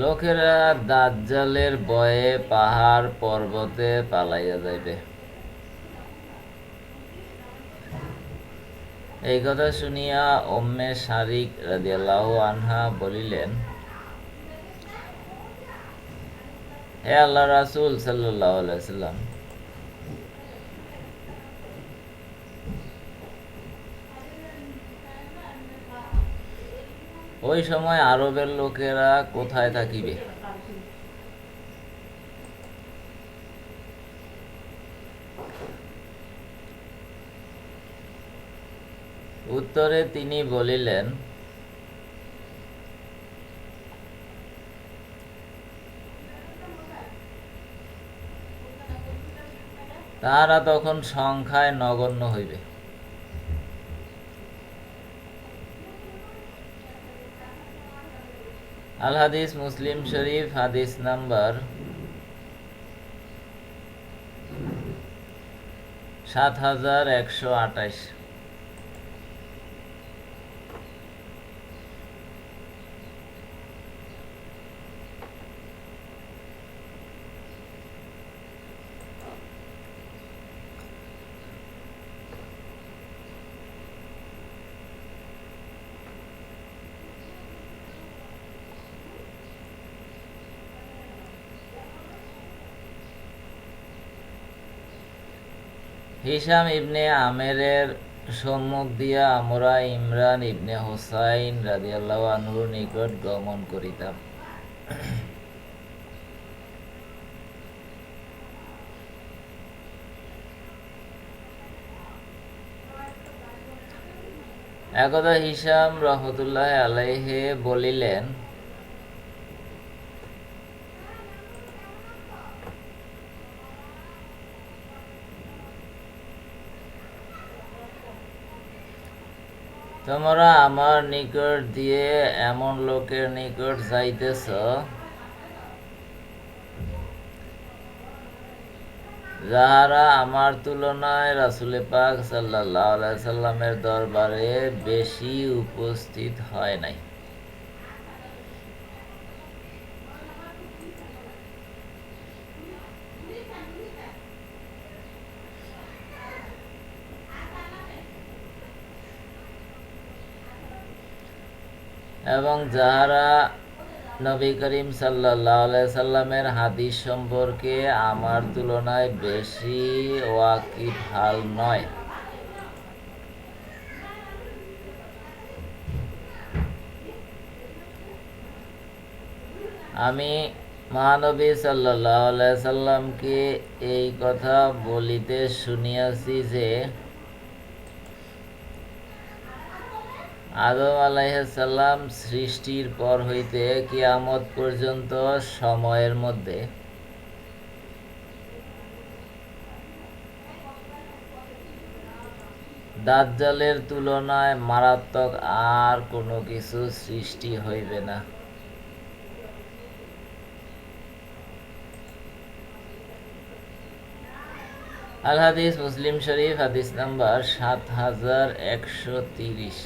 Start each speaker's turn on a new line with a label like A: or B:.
A: লোকেরা দাজ্জালের ভয়ে পাহাড় পর্বতে পালাইয়া যাইবে। এই কথা শুনিয়া অম্মে শারিক রাজিয়াল্লাহ আনহা বলিলেন, হে আল্লাহ রাসুল সাল্লাহ আলাইহি সাল্লাম ওই সময় আরবের লোকেরা কোথায় থাকিবে? উত্তরে তিনি বলিলেন তাহারা তখন সংখ্যায় নগণ্য হইবে। আল হাদিস মুসলিম শরীফ হাদিস নাম্বার সাত হাজার একশো আঠাশ। হিসাম ইবনে আমেরের সম্মুখ দিয়া আমরা ইমরান ইবনে হোসাইন রাদিয়াল্লাহু আনহুর নিকট গমন করিতাম। একদা হিসাম রহমতুল্লাহ আলাইহে বলিলেন তোমরা আমার নিকট দিয়ে এমন লোকের নিকট যাইতেছ যাহারা আমার তুলনায় রাসুলে পাক সাল্লাহ সাল্লামের দরবারে বেশি উপস্থিত হয় নাই। এবং যাহারা নবী করিম সাল্লাহ সাল্লামের হাদিস সম্পর্কে আমার তুলনায় বেশি ওয়াকিফ হাল নয়। আমি মহানবী সাল্লাহ সাল্লামকে এই কথা বলিতে শুনিয়াছি যে আদম আলাইসাল্লাম সৃষ্টির পর হইতে কিয়ামত পর্যন্ত সময়ের মধ্যে। দাজ্জালের তুলনায় মারাত্মক আর কোনো কিছু সৃষ্টি হইবে না। আল হাদিস মুসলিম শরীফ হাদিস নাম্বার সাত হাজার একশো তিরিশ।